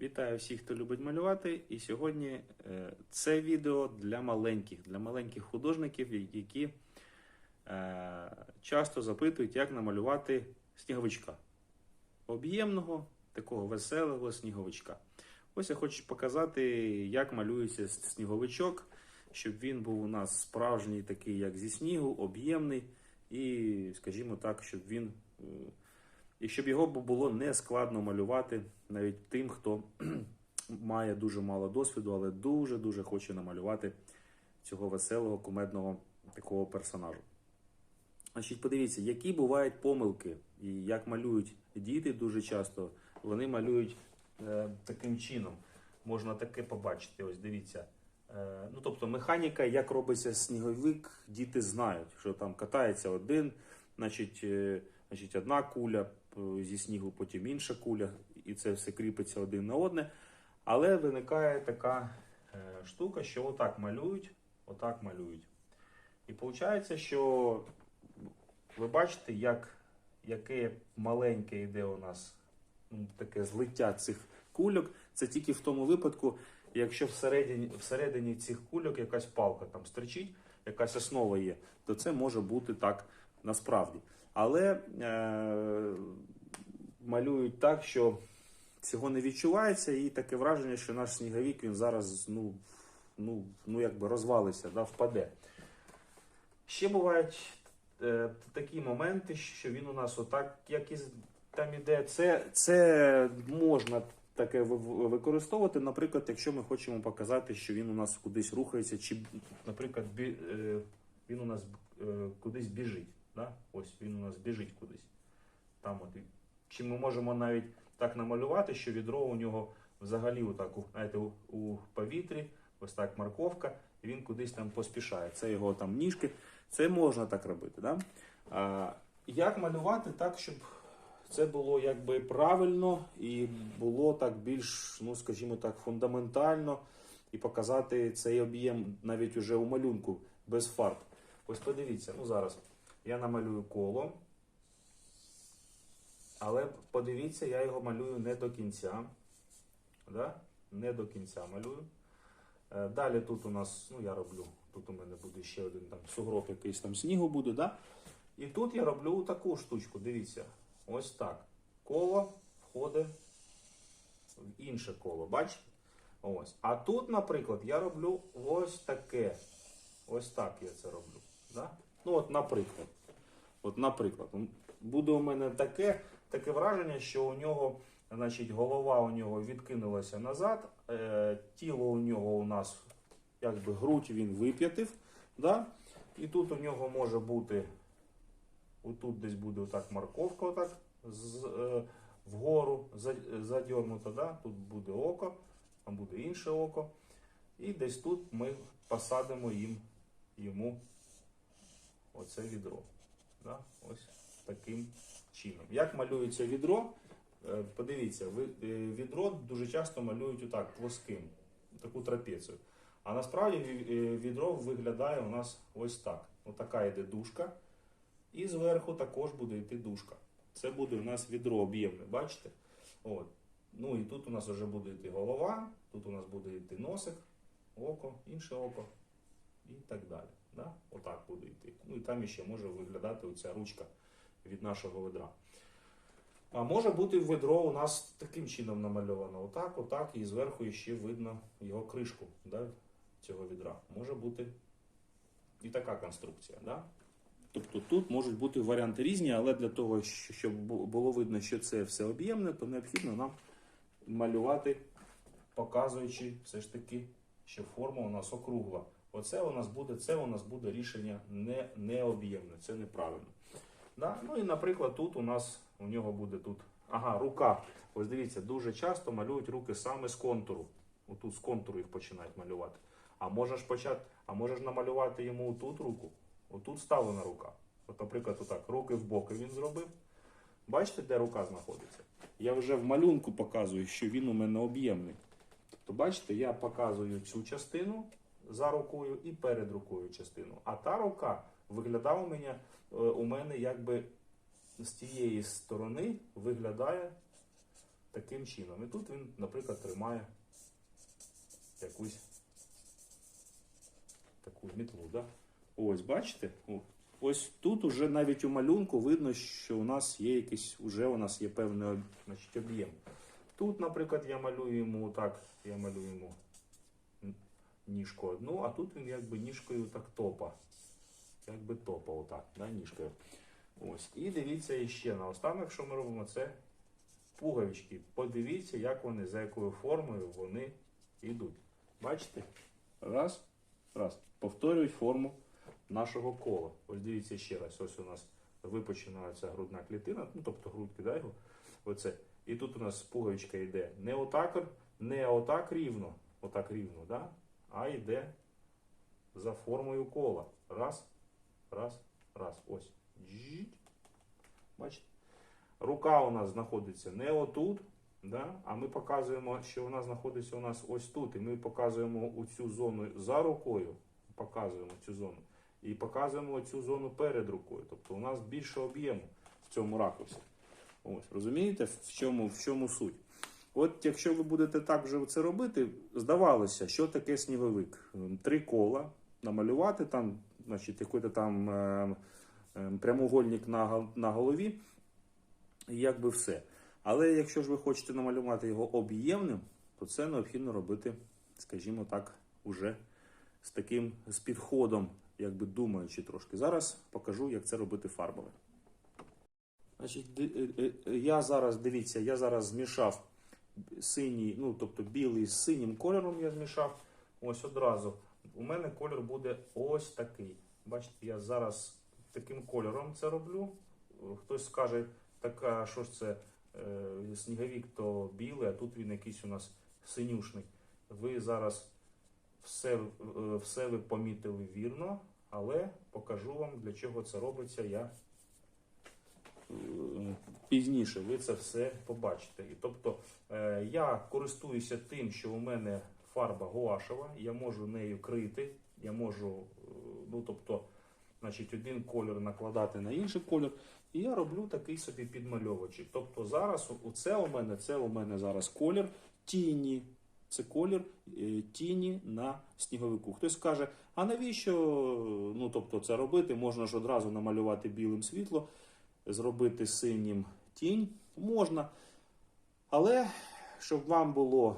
Вітаю всіх, хто любить малювати. І сьогодні е, це відео для маленьких, для маленьких художників, які е, часто запитують, як намалювати сніговичка. Об'ємного, такого веселого сніговичка. Ось я хочу показати, як малюється сніговичок, щоб він був у нас справжній, такий, як зі снігу, об'ємний, і, скажімо так, щоб він. І щоб його було не складно малювати навіть тим, хто має дуже мало досвіду, але дуже-дуже хоче намалювати цього веселого, кумедного такого персонажа. Значить, подивіться, які бувають помилки, і як малюють діти дуже часто, вони малюють е, таким чином. Можна таке побачити. Ось дивіться. Е, ну, тобто, механіка, як робиться сніговик, діти знають, що там катається один, значить, е, значить одна куля зі снігу, потім інша куля, і це все кріпиться один на одне. Але виникає така е, штука, що отак малюють, отак малюють. І виходить, що ви бачите, як, яке маленьке йде у нас ну, таке злиття цих кульок. Це тільки в тому випадку, якщо всередині, всередині цих кульок якась палка там стерчить, якась основа є, то це може бути так насправді. Але е, малюють так, що цього не відчувається, і таке враження, що наш сніговік він зараз ну, ну, ну якби розвалиться, да, впаде. Ще бувають е, такі моменти, що він у нас отак, як і там іде. Це, це можна таке ви- ви- використовувати, наприклад, якщо ми хочемо показати, що він у нас кудись рухається, чи, наприклад, бі, е, він у нас е, кудись біжить. Да? Ось він у нас біжить кудись. Там от. Чи ми можемо навіть так намалювати, що відро у нього взагалі отак, знаєте, у, у повітрі, ось так морковка, і він кудись там поспішає. Це його там ніжки. Це можна так робити. Да? А, як малювати так, щоб це було якби правильно і було так більш, ну скажімо так, фундаментально, і показати цей об'єм навіть уже у малюнку без фарб. Ось подивіться, ну зараз я намалюю коло. Але подивіться, я його малюю не до кінця. Да? Не до кінця малюю. Е, Далі тут у нас, ну я роблю, тут у мене буде ще один там сугроб якийсь там снігу буде, да? І тут я роблю таку штучку, дивіться. Ось так. Коло входить в інше коло, бачите? Ось. А тут, наприклад, я роблю ось таке. Ось так я це роблю. Да? Ну, от, наприклад. От, наприклад, буде у мене таке, таке враження, що у нього, значить, голова у нього відкинулася назад, е, тіло у нього у нас, якби грудь він вип'ятив. Да? І тут у нього може бути, отут десь буде отак морковка, отак з, е, вгору за- задьорнута, да? тут буде око, там буде інше око. І десь тут ми посадимо їм, йому оце відро. Да? Ось таким чином. Як малюється відро? Е, Подивіться, е, відро дуже часто малюють отак плоским, таку трапецію. А насправді е, відро виглядає у нас ось так. Отака йде дужка. І зверху також буде йти дужка. Це буде у нас відро об'ємне, бачите? От. Ну і тут у нас вже буде йти голова, тут у нас буде йти носик, око, інше око і так далі. Да? Отак буде йти. Ну і там ще може виглядати оця ручка від нашого ведра. А може бути ведро у нас таким чином намальовано. Отак, отак, і зверху ще видно його кришку да, цього відра. Може бути і така конструкція. Да? Тобто тут можуть бути варіанти різні, але для того, щоб було видно, що це все об'ємне, то необхідно нам малювати, показуючи все ж таки, що форма у нас округла. Оце у нас буде, це у нас буде рішення не, не об'ємне, це неправильно. Да? Ну і, наприклад, тут у нас у нього буде тут. Ага, рука. Ось дивіться, дуже часто малюють руки саме з контуру. Отут з контуру їх починають малювати. А можеш почати, а можеш намалювати йому тут руку. Отут ставлена рука. От, наприклад, отак, руки в боки він зробив. Бачите, де рука знаходиться? Я вже в малюнку показую, що він у мене об'ємний. Тобто, бачите, я показую цю частину за рукою і перед рукою частину. А та рука виглядає у мене, е, у мене якби з тієї сторони виглядає таким чином. І тут він, наприклад, тримає якусь таку мітлу. Да? Ось, бачите? О, Ось тут уже навіть у малюнку видно, що у нас є якийсь, уже у нас є певний значить, об'єм. Тут, наприклад, я малюю йому так, я малюю йому ніжку одну, а тут він якби ніжкою так топа. Якби топа, отак, да, ніжкою. Ось. І дивіться іще наостанок, що ми робимо, це пуговички. Подивіться, як вони, за якою формою вони йдуть. Бачите? Раз, раз. Повторюють форму нашого кола. Ось дивіться ще раз. Ось у нас випочинається грудна клітина, ну тобто грудки, да, його. Оце. І тут у нас пуговичка йде не отак, не отак рівно, отак рівно, да? а йде за формою кола. Раз, раз, раз. Ось. Бачите? Рука у нас знаходиться не отут, да? а ми показуємо, що вона знаходиться у нас ось тут. І ми показуємо цю зону за рукою, показуємо цю зону. І показуємо цю зону перед рукою. Тобто у нас більше об'єму в цьому ракурсі. Ось, розумієте, в чому, в чому суть? От якщо ви будете так вже це робити, здавалося, що таке сніговик. Ем, Три кола намалювати, там, значить, якийсь там е, е, прямоугольник на, голові, і якби все. Але якщо ж ви хочете намалювати його об'ємним, то це необхідно робити, скажімо так, уже з таким з підходом, якби думаючи трошки. Зараз покажу, як це робити фарбами. Значить, е, я зараз, дивіться, я зараз змішав синій, ну тобто білий з синім кольором я змішав. Ось одразу. У мене колір буде ось такий. Бачите, я зараз таким кольором це роблю. Хтось скаже, так, а що ж це е, сніговік, то білий, а тут він якийсь у нас синюшний. Ви зараз все, е, все ви помітили вірно, але покажу вам, для чого це робиться. Я е, пізніше ви це все побачите. І тобто е, я користуюся тим, що у мене фарба гуашева, я можу нею крити, я можу, е, ну тобто, значить, один колір накладати на інший колір. І я роблю такий собі підмальовочок. Тобто зараз це у мене, це у мене зараз колір тіні. Це колір е, тіні на сніговику. Хтось каже, а навіщо ну, тобто, це робити? Можна ж одразу намалювати білим світло, зробити синім тінь. Можна. Але щоб вам було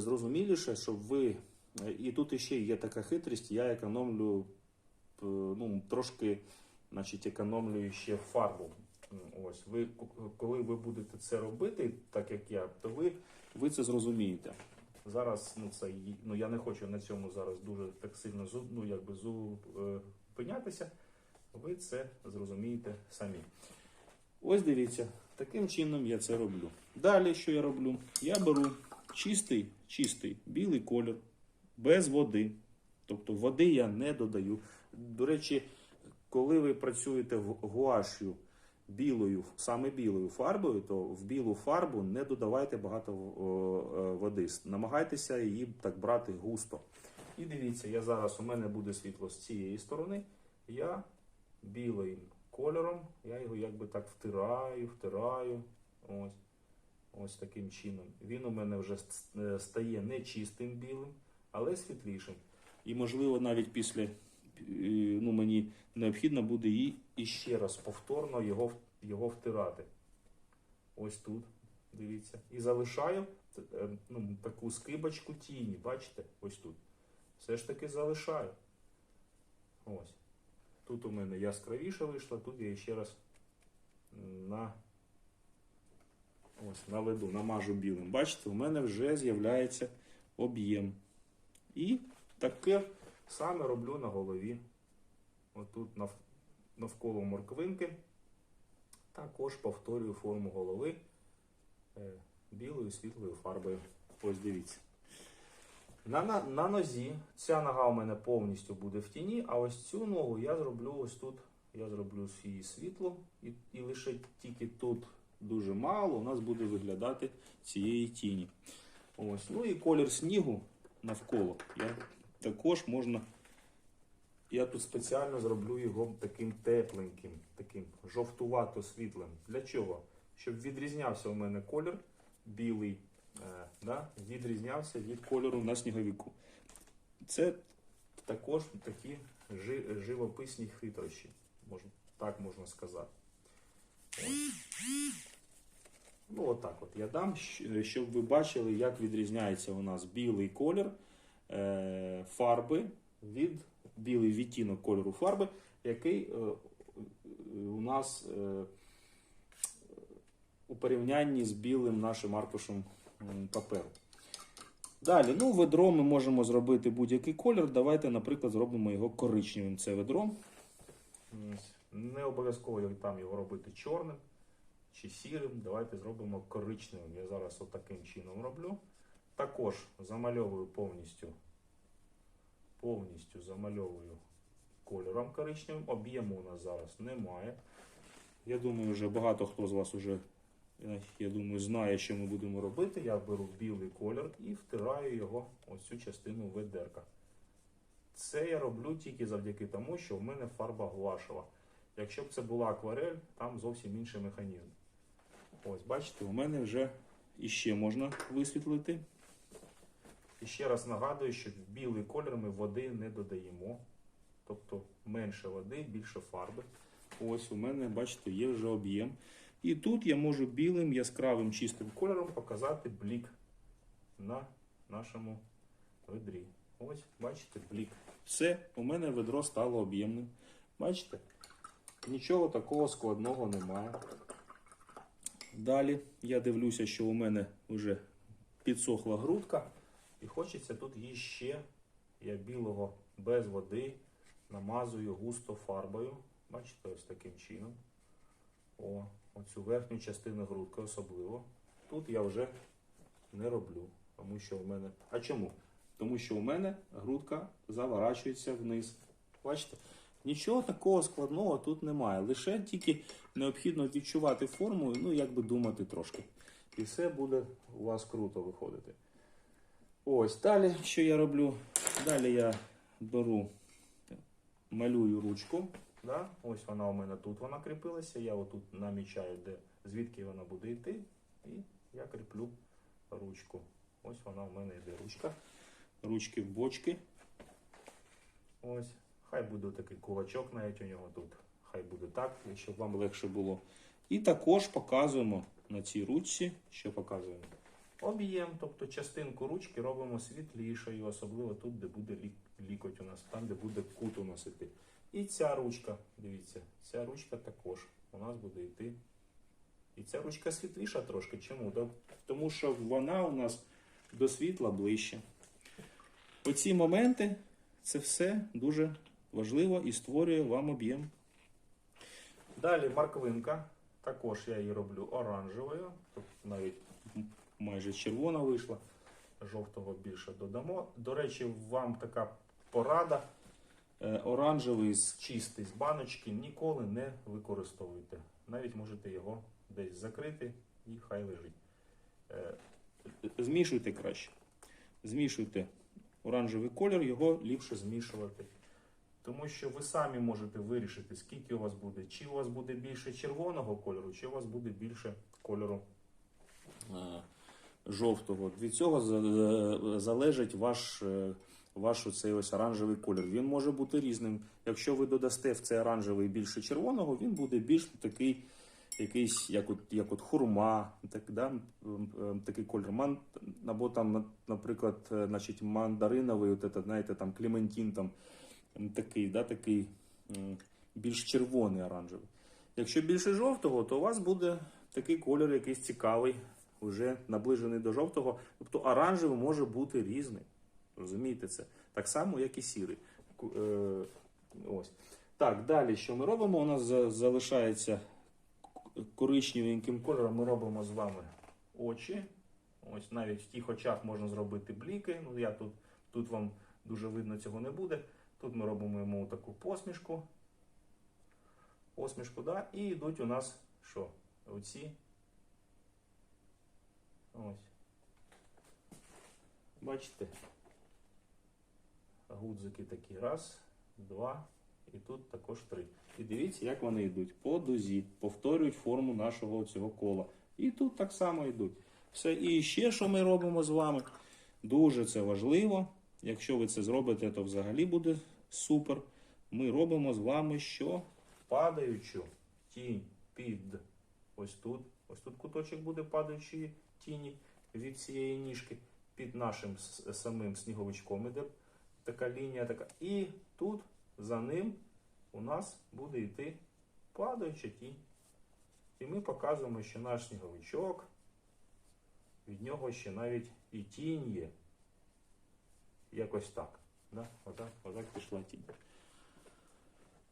зрозуміліше, щоб ви. е, І тут іще є така хитрість, я економлю е, ну, трошки значить, економлюю ще фарбу. Ось, ви, коли ви будете це робити, так як я, то ви, ви це зрозумієте. Зараз, ну, це, ну, я не хочу на цьому зараз дуже так сильно ну, якби, зупинятися. Ви це зрозумієте самі. Ось дивіться, таким чином я це роблю. Далі, що я роблю? Я беру чистий, чистий білий колір, без води. Тобто води я не додаю. До речі, коли ви працюєте в гуашю білою, саме білою фарбою, то в білу фарбу не додавайте багато води. Намагайтеся її так брати густо. І дивіться, я зараз у мене буде світло з цієї сторони. Я білим кольором, я його якби так втираю, втираю. Ось. Ось таким чином. Він у мене вже е, стає не чистим білим, але світлішим. І можливо навіть після е, ну, мені необхідно буде і ще раз повторно його, його втирати. Ось тут, дивіться. І залишаю е, ну, таку скибочку тіні, бачите? Ось тут. Все ж таки залишаю. Ось. Тут у мене яскравіше вийшло, тут я ще раз на ось наведу, намажу білим. Бачите, у мене вже з'являється об'єм. І таке саме роблю на голові. Отут нав- навколо морквинки. Також повторюю форму голови е, білою світлою фарбою. Ось дивіться. На, на, на нозі ця нога у мене повністю буде в тіні, а ось цю ногу я зроблю ось тут. Я зроблю її світло, і, і лише тільки тут дуже мало у нас буде виглядати цієї тіні. Ось. Ну і колір снігу навколо. Я також можна. Я тут спеціально зроблю його таким тепленьким, таким жовтувато світлим. Для чого? щоб відрізнявся у мене колір білий, е, да, відрізнявся від кольору на сніговіку. Це також такі жи- живописні хитрощі, можна, так можна сказати. Ось. Ну, отак от я дам, щоб ви бачили, як відрізняється у нас білий колір е, фарби від білий відтінок кольору фарби, який е, у нас е, у порівнянні з білим нашим аркушем паперу. Далі, ну, ведро ми можемо зробити будь-який колір. Давайте, наприклад, зробимо його коричневим. Це ведро. Не обов'язково там його робити чорним чи сірим. Давайте зробимо коричневим. Я зараз отаким чином роблю. Також замальовую повністю, повністю замальовую кольором коричневим. Об'єму у нас зараз немає. Я думаю, вже багато хто з вас уже, е, я думаю, знає, що ми будемо робити. Я беру білий колір і втираю його ось цю частину ведерка. Це я роблю тільки завдяки тому, що в мене фарба гуашева. Якщо б це була акварель, там зовсім інший механізм. Ось, бачите, у мене вже іще можна висвітлити. І ще раз нагадую, що в білий колір ми води не додаємо. Тобто менше води, більше фарби. Ось у мене, бачите, є вже об'єм. І тут я можу білим яскравим чистим кольором показати блік на нашому ведрі. Ось, бачите, блік. Все, у мене ведро стало об'ємним. Бачите? Нічого такого складного немає. Далі я дивлюся, що у мене вже підсохла грудка. І хочеться тут її ще, я білого без води намазую густо фарбою. Бачите, ось таким чином. О, оцю верхню частину грудки особливо. Тут я вже не роблю, тому що в мене. А чому? Тому що у мене грудка заворачується вниз. Бачите? Нічого такого складного тут немає. Лише тільки необхідно відчувати форму, ну якби думати трошки. І все буде у вас круто виходити. Ось далі, що я роблю? Далі я беру, малюю ручку. Да? Ось вона у мене тут вона кріпилася. Я отут намічаю, де, звідки вона буде йти. І я кріплю ручку. Ось вона у мене йде ручка. Ручки в бочки. Ось. Хай буде такий кулачок навіть у нього тут. Хай буде так, щоб вам легше було. І також показуємо на цій ручці, що показуємо. Об'єм, тобто частинку ручки робимо світлішою, особливо тут, де буде лік- лікоть у нас, там, де буде кут у нас іти. І ця ручка, дивіться, ця ручка також у нас буде йти. І ця ручка світліша трошки. Чому? Тому що вона у нас до світла ближче. Оці моменти це все дуже важливо і створює вам об'єм. Далі морквинка. Також я її роблю оранжевою, тобто навіть майже червона вийшла. Жовтого більше додамо. До речі, вам така порада. Е, Оранжевий чистий з баночки ніколи не використовуйте. Навіть можете його десь закрити і хай лежить. Е, Змішуйте краще. Змішуйте оранжевий колір, його ліпше змішувати. Тому що ви самі можете вирішити, скільки у вас буде. Чи у вас буде більше червоного кольору, чи у вас буде більше кольору е, жовтого. Від цього е, залежить ваш, е, ваш оцей ось оранжевий колір. Він може бути різним. Якщо ви додасте в цей оранжевий більше червоного, він буде більш такий, якийсь, як от, як от хурма, так, да? такий колір. Ман, або там, наприклад, значить, мандариновий, от это, знаєте, там клементін, там, такий, да, такий більш червоний оранжевий. Якщо більше жовтого, то у вас буде такий колір якийсь цікавий, вже наближений до жовтого. Тобто оранжевий може бути різний. Розумієте це? Так само, як і сірий. Е, Ось. Так, далі, що ми робимо? У нас залишається коричневеньким кольором. Ми робимо з вами очі. Ось навіть в тих очах можна зробити бліки. Ну, я тут, тут вам дуже видно цього не буде. Тут ми робимо йому таку посмішку. Посмішку, да? І йдуть у нас що? Оці. Ось. Бачите? Гудзики такі. Раз, два, і тут також три. І дивіться, як вони йдуть. По дузі, повторюють форму нашого цього кола. І тут так само йдуть. Все. І ще що ми робимо з вами? Дуже це важливо. Якщо ви це зробите, то взагалі буде супер. Ми робимо з вами що? Падаючу тінь під ось тут. Ось тут куточок буде падаючої тіні від цієї ніжки під нашим самим сніговичком іде така лінія така. І тут за ним у нас буде йти падаюча тінь. І ми показуємо, що наш сніговичок, від нього ще навіть і тінь є. Якось так. Да? Отак, отак пішла тінь.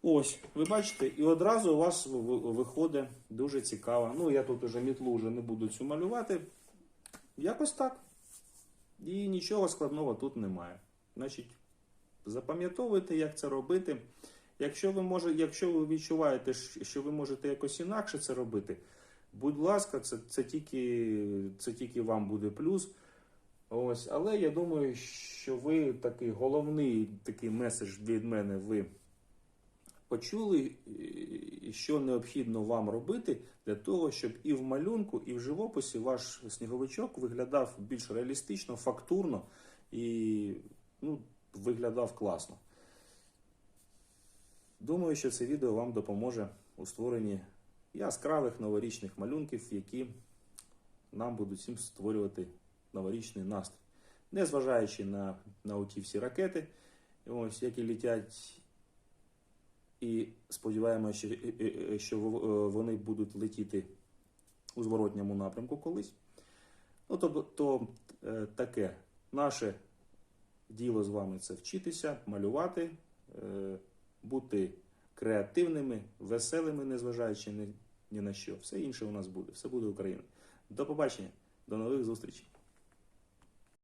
Ось, ви бачите, і одразу у вас виходить дуже цікаво. Ну, я тут уже мітлу вже не буду цю малювати. Якось так. І нічого складного тут немає. Значить, запам'ятовуйте, як це робити. Якщо ви, може, якщо ви відчуваєте, що ви можете якось інакше це робити, будь ласка, це, це, тільки, це тільки вам буде плюс. Ось, але я думаю, що ви такий головний такий меседж від мене ви почули, що необхідно вам робити для того, щоб і в малюнку, і в живописі ваш сніговичок виглядав більш реалістично, фактурно і ну, виглядав класно. Думаю, що це відео вам допоможе у створенні яскравих новорічних малюнків, які нам будуть всім створювати новорічний настрій. Незважаючи на, на оті всі ракети, ось, які летять, і сподіваємося, що, е, е, що е, вони будуть летіти у зворотньому напрямку колись. Ну, то, то таке наше діло з вами це вчитися, малювати, бути креативними, веселими, незважаючи ні на що. Все інше у нас буде, все буде Україна. До побачення, до нових зустрічей.